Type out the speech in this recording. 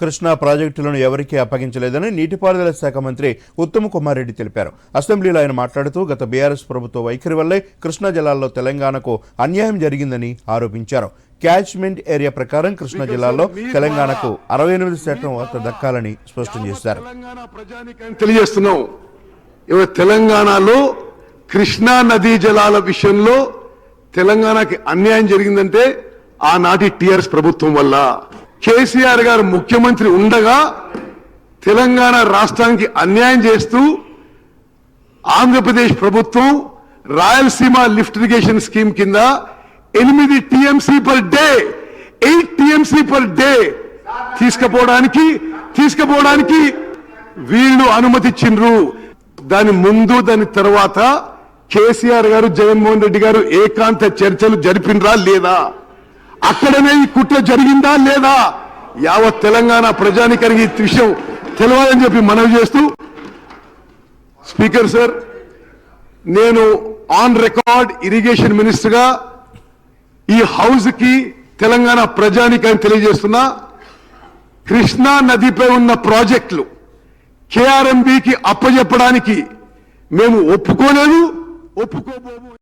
కృష్ణా ప్రాజెక్టులను ఎవరికీ అప్పగించలేదని నీటిపారుదల శాఖ మంత్రి ఉత్తమ్ కుమార్ రెడ్డి తెలిపారు. అసెంబ్లీలో ఆయన మాట్లాడుతూ గత బీఆర్ఎస్ ప్రభుత్వ వైఖరి వల్లే కృష్ణా జలాల్లో తెలంగాణకు అన్యాయం జరిగిందని ఆరోపించారు. క్యాచ్మెంట్ ఏరియా ప్రకారం కృష్ణా జిల్లాలో తెలంగాణకు అరవై ఎనిమిది శాతం వాటా దక్కాలని స్పష్టం చేశారు. తెలియజేస్తున్నాం. ఇవాళ తెలంగాణలో కృష్ణా నదీ జలాల విషయంలో తెలంగాణకి అన్యాయం జరిగిందంటే ఆనాటి టిఆర్ఎస్ ప్రభుత్వం వల్ల. కేసీఆర్ గారు ముఖ్యమంత్రి ఉండగా తెలంగాణ రాష్ట్రానికి అన్యాయం చేస్తూ ఆంధ్రప్రదేశ్ ప్రభుత్వం రాయలసీమ లిఫ్ట్ ఇరిగేషన్ స్కీమ్ కింద ఎనిమిది TMC per day eight TMC per day తీసుకుపోవడానికి తీసుకుపోవడానికి వీళ్ళు అనుమతిచ్చిండ్రు. దాని ముందు దాని తర్వాత కేసీఆర్ గారు జగన్మోహన్ రెడ్డి గారు ఏకాంత చర్చలు జరిపినరా లేదా? అక్కడనే ఈ కుట్ర జరిగిందా లేదా? యావత్ తెలంగాణ ప్రజానికరికి ఈ విషయం తెలవాలని చెప్పి మనవి చేస్తూ స్పీకర్ సార్ నేను ఆన్ రికార్డ్ ఇరిగేషన్ మినిస్టర్గా ఈ హౌస్కి తెలంగాణ ప్రజానికని తెలియజేస్తున్నా. కృష్ణా నదిపై ఉన్న ప్రాజెక్టులు కేఆర్ఎంబికి అప్పజెప్పడానికి మేము ఒప్పుకోలేదు ఒప్పుకోబోము